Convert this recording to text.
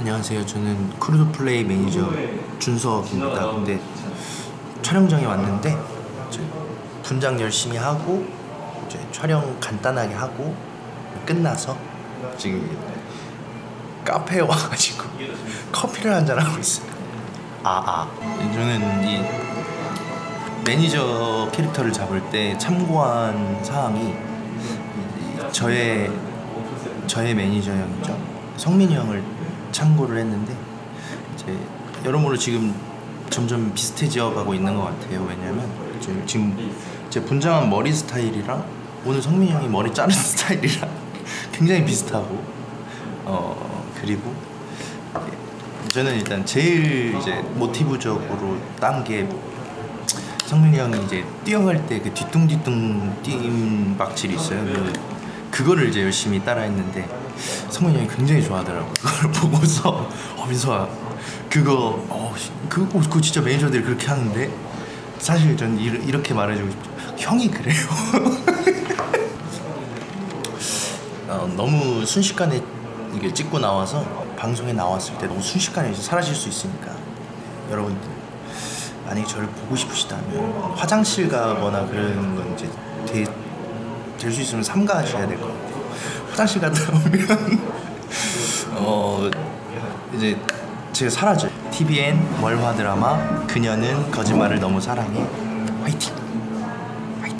안녕하세요. 저는 크루드 플레이 매니저 준석입니다. 근데 촬영장에 왔는데 분장 열심히 하고 이제 촬영 간단하게 하고 끝나서 지금 카페에 와가지고 커피를 한잔 하고 있어요. 아 아. 저는 이 매니저 캐릭터를 잡을 때 참고한 사항이 이- 저의 저의 매니저 형이죠 성민이 형을 참고를 했는데 이제 여러모로 지금 점점 비슷해져 가고 있는 것 같아요 왜냐면 이제 지금 제 분장한 머리 스타일이랑 오늘 성민이 형이 머리 자른 스타일이랑 굉장히 비슷하고 어 그리고 저는 일단 제일 이제 모티브적으로 딴 게 성민이 형이 이제 뛰어갈 때 그 뒤뚱뒤뚱 뛴 박질이 있어요. 그, 그거를 이제 열심히 따라했는데 성민이 형이 굉장히 좋아하더라고. 그걸 보고서 어 민서야 그거 어 씨, 그거 진짜 매니저들이 그렇게 하는데 사실 전 이르, 이렇게 말해주고 싶죠. 형이 그래요. 어, 너무 순식간에 이게 찍고 나와서 방송에 나왔을 때 너무 순식간에 사라질 수 있으니까 여러분들 만약에 저를 보고 싶으시다면 화장실 가거나 그러는 건 이제 될 수 있으면 삼가하셔야 될 것 같아요. 화장실 갔다 오면 어 이제 제가 사라져요. TVN 월화 드라마 그녀는 거짓말을 너무 사랑해 화이팅.